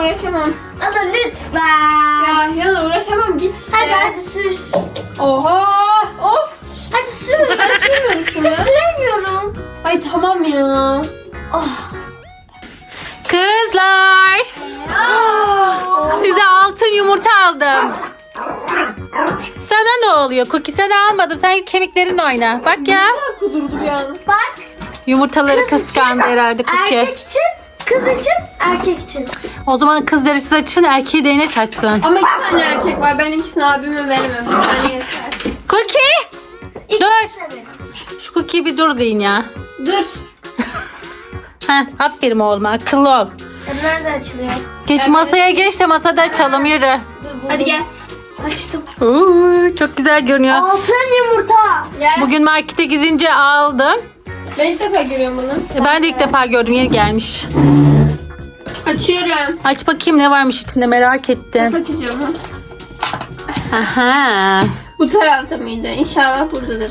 uğraşamam. Ada lütfen. Ya Hiranur uğraşamam git işte. Hadi hadi sür. Oha of. Hadi sür. Ben sürmüyorum şunu. Süremiyorum. Ay tamam ya. Oh. Kızlar. Size altın yumurta aldım. Sana ne oluyor? Cookie sana almadım. Sen kemiklerinle oyna. Bak ya. Ne kadar kudurdu bir an. Bak. Yumurtaları kıskandı herhalde Cookie. Erkek için, kız için, erkek için. O zaman kızları siz açın erkeği de Enes açsın. Ama iki tane erkek var. Ben ikisini abime veremem. Bir tane yeter. Cookie. İki Dur. tane. Şu Cookie bir dur deyin ya. Dur. Heh, aferin oğluma akıllı ol. E, Nerede açılıyor? Geç masaya geç de masada açalım yürü. Dur, buldum. Hadi gel. Açtım. Oo, çok güzel görünüyor. Altın yumurta. Gel. Bugün markete gidince aldım. Ben ilk defa görüyorum bunu. E, Ben de ilk defa gördüm yeni gelmiş. Açıyorum. Aç bakayım ne varmış içinde merak ettim. Nasıl açacağım ha? Aha. Bu tarafta mıydı? İnşallah buradadır.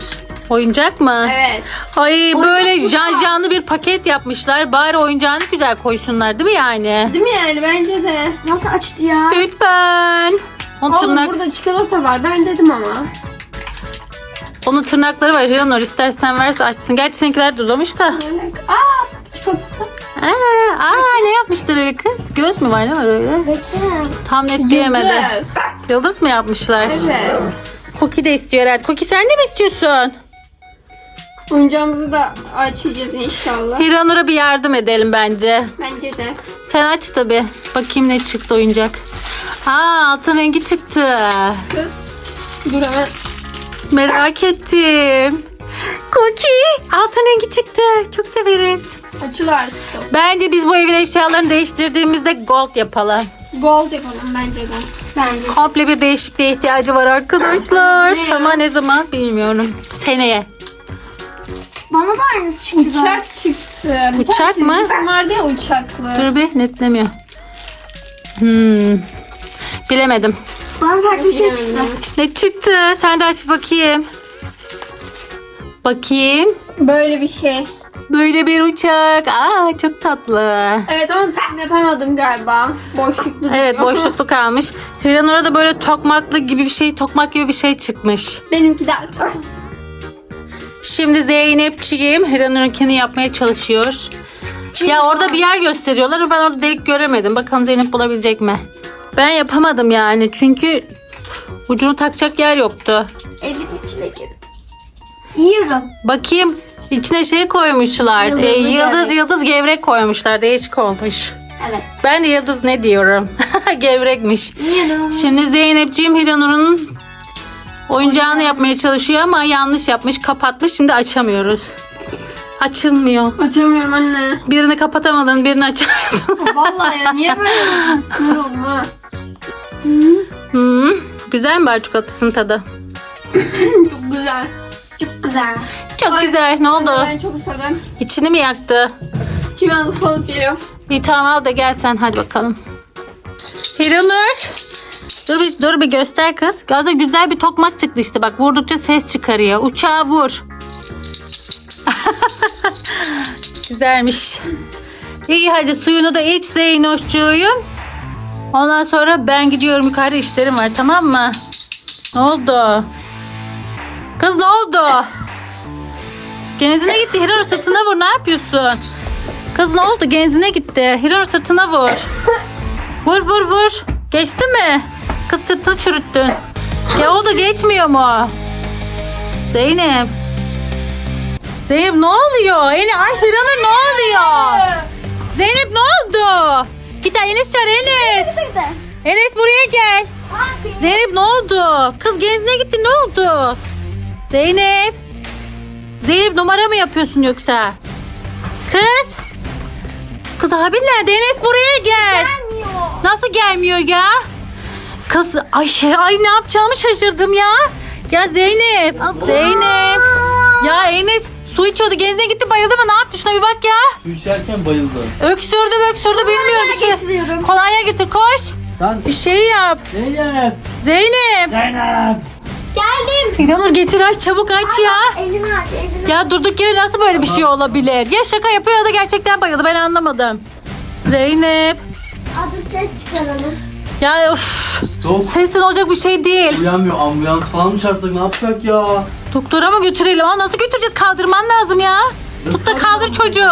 Oyuncak mı? Evet. Ay böyle can canlı bir paket yapmışlar. Bari oyuncağını güzel koysunlar değil mi yani? Değil mi yani? Bence de. Nasıl açtı ya? Lütfen. Onun, Oğlum tırnak, burada çikolata var. Ben dedim ama. onun tırnakları var. Yanor istersen verse açsın. Gerçi seninkiler de uzamış da. Aa çikolatası. Aa, aa ne yapmışlar öyle kız? Göz mü var ne var öyle? Bakayım. Tam net diyemedi. Yıldız. Yıldız mı yapmışlar? Evet. Cookie de istiyor herhalde. Cookie sen de mi istiyorsun? Oyuncağımızı da açacağız inşallah. Hiranur'a bir yardım edelim bence. Bence de. Sen aç tabi. Bakayım ne çıktı oyuncak. Aa altın rengi çıktı. Kız. Dur hemen. Merak ettim. Cookie altın rengi çıktı. Çok severiz. Açıl artık. Bence biz bu evin eşyalarını değiştirdiğimizde gold yapalım. Gold yapalım bence de. Bence. Komple bir değişikliğe ihtiyacı var arkadaşlar. Ne ya? Ama ne zaman bilmiyorum. Seneye. Bana da aynısı çıktı. Uçak çıktı. Bir Uçak tane mı? çizgi film vardı ya uçaklı. Dur bir netlemiyor. Hmm. Bilemedim. Bana farklı bir şey çıktı. Ne çıktı? Sen de aç bakayım. Bakayım. Böyle bir şey. Böyle bir uçak. Aa çok tatlı. Evet ama tam yapamadım galiba. Boşluklu. Evet boşluklu kalmış. Hiranur'a da böyle tokmaklı gibi bir şey, tokmak gibi bir şey çıkmış. Benimki kısa. Şimdi Zeynepçiğim Hiranur'unkini yapmaya çalışıyor. Ya orada bir yer gösteriyorlar ben orada delik göremedim. Bakalım Zeynep bulabilecek mi? Ben yapamadım yani çünkü ucunu takacak yer yoktu. Elim içine girdi. Yiyorum. Bakayım içine şey koymuşlar. Yıldızlı Ee, yıldız gevrek. yıldız gevrek koymuşlar. Değişik olmuş. Evet. Ben de yıldız ne diyorum? Gevrekmiş. Yiyorum. Şimdi Zeynepciğim Hiranur'un oyuncağını yapmaya çalışıyor ama yanlış yapmış. Kapatmış. Şimdi açamıyoruz. Açılmıyor. Açamıyorum anne. Birini kapatamadın, birini açamıyorsun. Vallahi ya niye böyle sinir oldum ha? hmm, güzel mi bari çikolatasının tadı? Çok güzel. Güzel. Çok Ay, güzel. Ne oldu? Ben çok usadım. İçini mi yaktı? Şimdi ben ufalıp geliyorum. Bir tamam al da gel sen hadi bakalım. Hiranur. Dur bir, dur bir göster kız. Gaza güzel bir tokmak çıktı işte bak vurdukça ses çıkarıyor. Uçağa vur. Güzelmiş. İyi hadi suyunu da iç Zeynoşcuğum. Ondan sonra ben gidiyorum yukarıda işlerim var tamam mı? Ne oldu? Kız ne oldu? Genzine gitti. Hiranur sırtına vur. Ne yapıyorsun? Kız ne oldu? Genzine gitti. Hiranur sırtına vur. Vur vur vur. Geçti mi? Kız sırtını çürüttün. Ya oldu geçmiyor mu? Zeynep. Zeynep ne oluyor? Eli ay Hiranur ne oluyor? Zeynep ne oldu? Git Enes çağır Enes. Enes buraya gel. Zeynep ne oldu? Kız genzine gitti ne oldu? Zeynep. Zeynep numara mı yapıyorsun yoksa? Kız. Kız abin nerede? Enes buraya gel. Gelmiyor. Nasıl gelmiyor ya? Kız ay ay ne yapacağımı şaşırdım ya. Ya Zeynep. Zeynep. Ya Enes su içiyordu genzine gitti bayıldı mı? Ne yaptı şuna bir bak ya. Düşerken bayıldı. Öksürdü öksürdü bilmiyorum bir şey. getiriyorum. Kolonya getir koş. Lan Bir şey yap. Zeynep! Zeynep. Zeynep! Geldim. İnanır getir aç çabuk aç ya. Elini aç elini. Ya durduk yere nasıl böyle bir şey olabilir? Ya şaka yapıyor ya da gerçekten bayıldı ben anlamadım. Zeynep. Adı Ses çıkaralım. Ya of. Sesten olacak bir şey değil. Uyanmıyor. Ambulans falan mı çağırsak ne yapsak ya? Doktora mı götürelim? Ama nasıl götüreceğiz? Kaldırman lazım ya. Tut da kaldır çocuğu.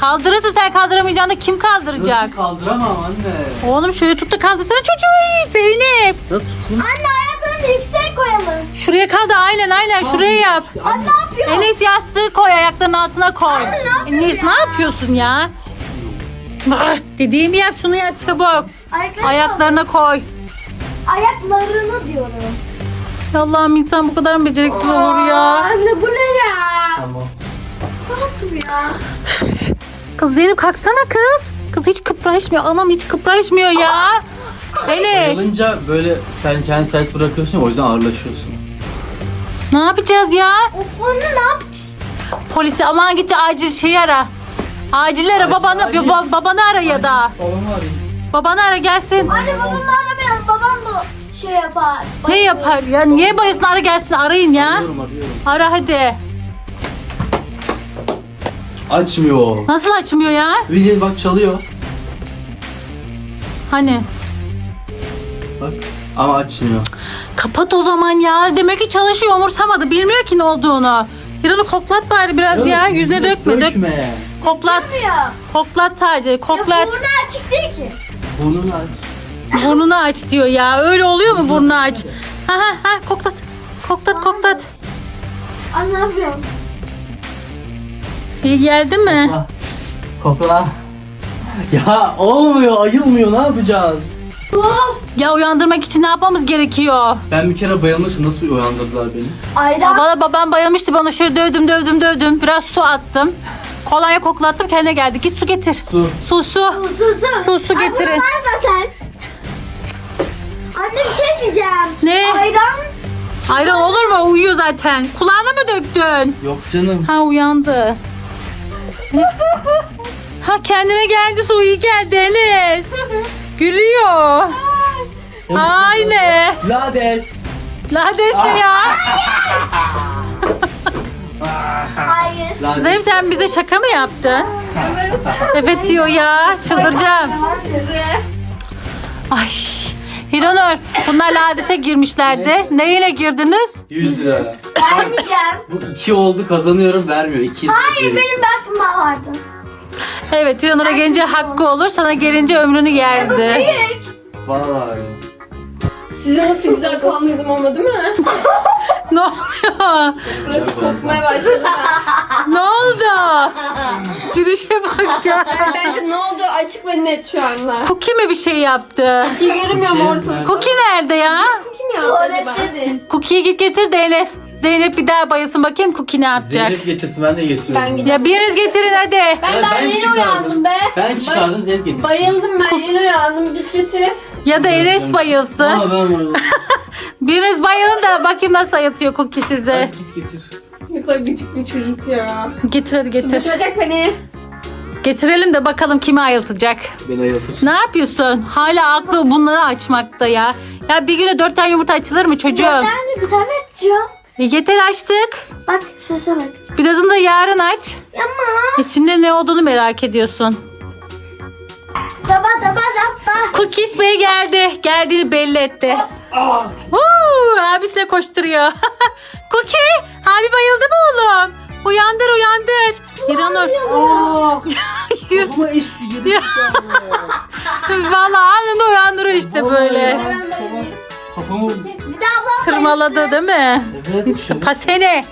Kaldırırsa sen kaldıramayacağını da kim kaldıracak? Nasıl kaldıramam anne? Oğlum şöyle tut da kaldırsana çocuğu. Ey, Zeynep. Nasıl tutayım? Anne yüksek koyalım. Şuraya kaldır aynen aynen şuraya yap. Anne. Enes yastığı koy ayaklarının altına koy. Anne, ne yapıyorsun Enes ne yapıyorsun ya? Ah, dediğimi yap şunu yap çabuk. Ayaklarını Ayaklarına koy. Ayaklarını diyorum. Ya Allah'ım insan bu kadar mı beceriksiz olur ya? Anne bu ne ya? Tamam. Ne yaptım ya? Kız Zeynep kalksana kız. Kız hiç kıpraşmıyor. Anam hiç kıpraşmıyor ya. Enes Bayılınca böyle sen kendi ses bırakıyorsun ya o yüzden ağırlaşıyorsun. ne yapacağız ya? Of anne ne yaptın? Polisi aman gitti acil şeyi ara. Acil ara babanı, acil. ba- babanı ara ya da. Babamı arayayım. Babanı ara gelsin. Anne babamı aramayalım. Babam da şey yapar. Ne Bayılır. yapar ya? Niye bayısın ara gelsin arayın ya. Arıyorum arıyorum. Ara hadi. Açmıyor. Nasıl açmıyor ya? Bildiğin bak çalıyor. Hani? Bak ama açmıyor. Kapat o zaman ya. Demek ki çalışıyor umursamadı. Bilmiyor ki ne olduğunu. Hiran'ı koklat bari biraz ya. Yüzüne dökme. Dök. Dökme. Koklat. Ya. Koklat sadece. Ya Koklat. burnu açık değil ki. Burnunu aç. Burnunu aç diyor ya. Öyle oluyor mu burnunu aç? Ha ha ha koklat. Koklat koklat. Anne ne yapıyorsun? İyi geldi mi? Kokla. Kokla. Ya olmuyor, ayılmıyor. Ne yapacağız? Ya uyandırmak için ne yapmamız gerekiyor? Ben bir kere bayılmışım. Nasıl uyandırdılar beni? Ayran. Bana babam bayılmıştı bana şöyle dövdüm dövdüm dövdüm. Biraz su attım. Kolonya koklattım kendine geldi. Git su getir. Su. Su su. Susuzum. Su su getirin. Var zaten. Anne bir şey diyeceğim. Ne? Ayran. Ayran olur mu? Uyuyor zaten. Kulağına mı döktün? Yok canım. Ha uyandı. Ha kendine geldi su iyi geldi Enes. Gülüyor. Aynen. Lades. Lades ne ya? Hayır. Lades. Zeynep sen bize şaka mı yaptın? Evet diyor ya. Çıldıracağım. Ay. Hiranur bunlar ladete girmişlerdi. Neyle girdiniz? 100 lira. Vermeyeceğim. Bu iki oldu kazanıyorum vermiyor. İki Hayır benim de aklımda vardı. Evet Hiranur'a gelince hakkı olur. Sana gelince ömrünü yerdi. Vallahi. Sizi nasıl güzel kandırdım ama değil mi? ne oluyor? Burası kokmaya başladı. Ne oldu? Gülüşe bak ya. Bence ne oldu açık ve net şu anda. Cookie mi bir şey yaptı? İyi görünmüyor mu ortalık? Cookie nerede ya? Kim yaptı acaba? Tuvalettedir. Cookie'yi git getir de Enes. Zeynep bir daha bayılsın bakayım Cookie ne yapacak? Zeynep getirsin ben de getiriyorum. Ben Ya biriniz getirin hadi. Ben daha ben yeni çıkardım. uyandım be. Ben çıkardım Zeynep getirsin. Bayıldım ben yeni uyandım git getir. Ya da Enes bayılsın. Ama ben bayıldım. Biriniz bayılın da bakayım nasıl ayıltıyor Cookie sizi. Hadi git getir. Ne kadar küçük bir çocuk ya. Getir hadi getir. Bitirecek beni. Getirelim de bakalım kimi ayıltacak. Beni ayıltır. Ne yapıyorsun? Hala aklı bunları açmakta ya. Ya bir güne dört tane yumurta açılır mı çocuğum? Ben de bir tane açacağım. E, yeter açtık. Bak sese bak. Birazını da yarın aç. Ama. İçinde ne olduğunu merak ediyorsun. Daba daba daba. Cookies Bey geldi. Geldiğini belli etti. Aa! Woo, abisine koşturuyor. Cookie, abi bayıldı mı oğlum? Uyandır uyandır. Eşti geri. Ya. Vallahi anında uyandırıyor işte böyle. Kafamı Ablam Tırmaladı değil mi? Evet. Pasene.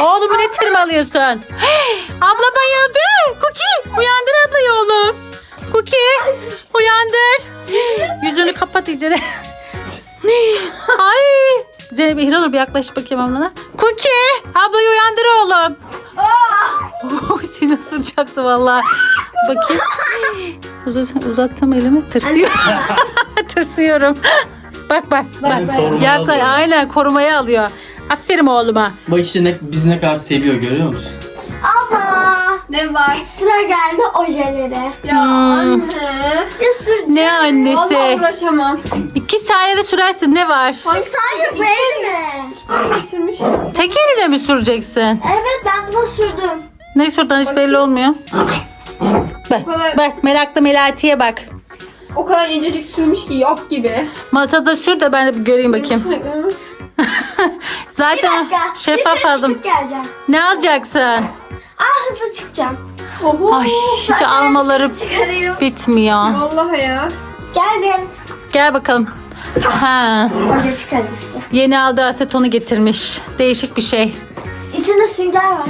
Oğlum bu ne tırmalıyorsun? Hey, abla bayıldı. Cookie uyandır ablayı oğlum. Cookie uyandır. Yüzünü kapat iyice de. Ay. Zeynep Hiranur bir yaklaş bakayım ablana. Cookie ablayı uyandır oğlum. Oy, seni ısıracaktı valla. Bakayım. Uzat, uzatsam elimi tırsıyorum. tırsıyorum. Bak bak bak. Benim korumaya Yaklaş alıyor. aynen korumaya alıyor. Aferin oğluma. Bak işte ne, bizi ne kadar seviyor görüyor musun? Abla. Ne var? Sıra geldi ojelere. Ya anne. Ya süreceğim. Ne Vallahi annesi? uğraşamam. İki saniyede sürersin ne var? Sadece verme. getirmiş? Tek eline mi süreceksin? Evet ben buna sürdüm. Ne sürdün hiç belli olmuyor. Bak, bak meraklı Melati'ye bak. O kadar incecik sürmüş ki yok gibi. Masada sür de ben de bir göreyim bakayım. Zaten Dakika. şeffaf aldım. çıkıp geleceğim. Ne alacaksın? Aa hızlı çıkacağım. Oho. Ay hiç almaları Çıkarayım. bitmiyor. Vallahi ya. Geldim. Gel bakalım. Ha, Oje çıkarıcısı. yeni aldığı asetonu getirmiş. Değişik bir şey. İçinde sünger var.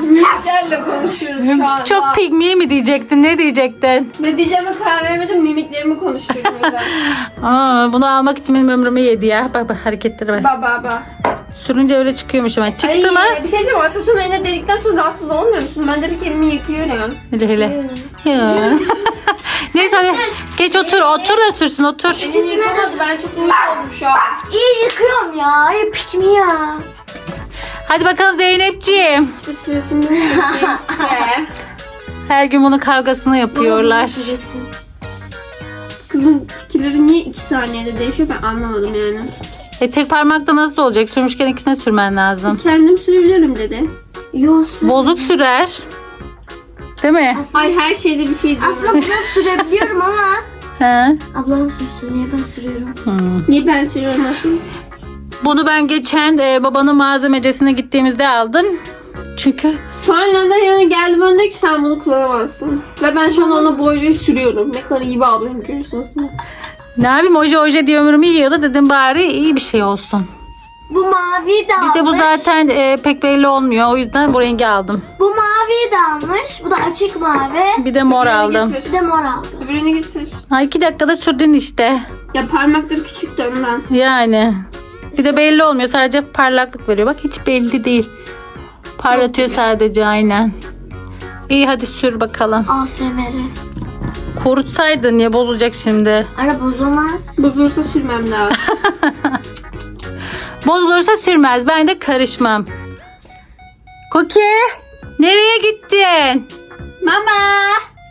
Mimiklerle konuşuyorum şu anda. Çok pigmi mi diyecektin? Ne diyecektin? Ne diyeceğime karar veremedim. Mimiklerimi o yüzden. Aa, bunu almak için benim ömrümü yedi ya. Bak bak hareketleri bak. ba ba ba. Sürünce öyle çıkıyormuş hemen. Çıktı Ay, mı? Bir şey diyeceğim. Aseton eline dedikten sonra rahatsız olmuyor musun? Ben direkt elimi yıkıyorum. Hele hele. Ya. Neyse hadi geç otur. Otur da sürsün otur. Elini yıkamadı. Ben çok uyuz oldum şu an. İyi yıkıyorum ya. Ay pikmi ya. Hadi bakalım Zeynepciğim. İşte süresini. Her gün bunun kavgasını yapıyorlar. Kızın fikirleri niye iki saniyede değişiyor ben anlamadım yani. E tek parmakla nasıl olacak? Sürmüşken ikisine sürmen lazım. Kendim sürebilirim dedi. Yosun. Bozuk sürer. Değil mi? Ay her şeyde bir şey diyor. Aslında bunu sürebiliyorum ama He. ablam sürsün. Niye ben sürüyorum? Hmm. Niye ben sürüyorum aslında? Bunu ben geçen e, babanın malzemecisine gittiğimizde aldım. Çünkü Sonra da yani geldi bana dedi ki sen bunu kullanamazsın. Ve ben şu an ona bu ojeyi sürüyorum. Ne kadar iyi bir ablayım görüyorsunuz değil mi? ne yapayım oje oje diye ömrümü yiyordu. Dedim bari iyi bir şey olsun. Bu mavi de Bir de bu almış. zaten e, pek belli olmuyor. O yüzden bu rengi aldım. Bu mavi de almış. Bu da açık mavi. Bir de mor Öbürünü aldım. Bir de mor aldım. Öbürünü getir. Ha iki dakikada sürdün işte. Ya parmakları küçük de ondan. Yani. Bir de belli olmuyor. Sadece parlaklık veriyor. Bak hiç belli değil. Parlatıyor sadece aynen. İyi hadi sür bakalım. ASMR'i. Kurutsaydın ya bozulacak şimdi. Ara bozulmaz. Bozulursa sürmem lazım. Bozulursa sürmez. Ben de karışmam. Koki nereye gittin? Mama!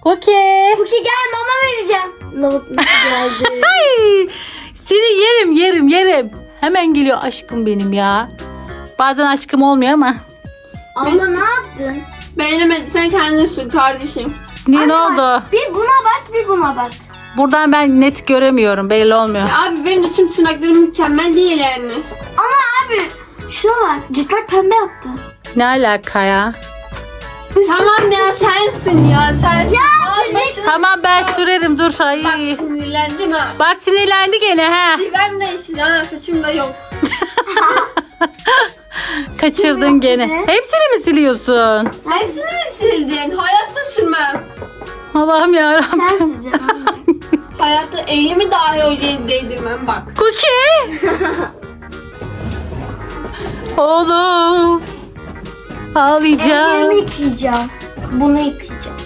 Koki. Cookie gel mama vereceğim. Lavuk nasıl geldi? Ay, seni yerim yerim yerim. Hemen geliyor aşkım benim ya. Bazen aşkım olmuyor ama. Abla ne yaptın? Beğenemedi sen kendin sür kardeşim. Niye ne Anne bak, oldu? Bir buna bak bir buna bak. Buradan ben net göremiyorum. Belli olmuyor. Ya abi benim de tüm tırnaklarım mükemmel değil yani. Ama abi şuna bak cırtlak pembe yaptı. Ne alaka ya? Tamam ya sensin ya sensin. Ya. Tamam ben sürerim dur. Ay. Bak sinirlendim ha. Bak sinirlendi gene ha. Şivem de yeşil ha saçım da yok. Kaçırdın gene. Hepsini mi siliyorsun? Hepsini mi sildin? Hayatta sürmem. Allah'ım ya Sen süreceksin. Hayatta elimi dahi ojeye değdirmem bak. Cookie. Oğlum. Ağlayacağım. Ellerimi yıkayacağım. Bunu yıkayacağım.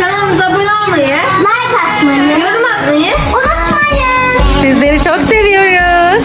Kanalımıza abone olmayı, like atmayı, yorum atmayı unutmayın. Sizleri çok seviyoruz.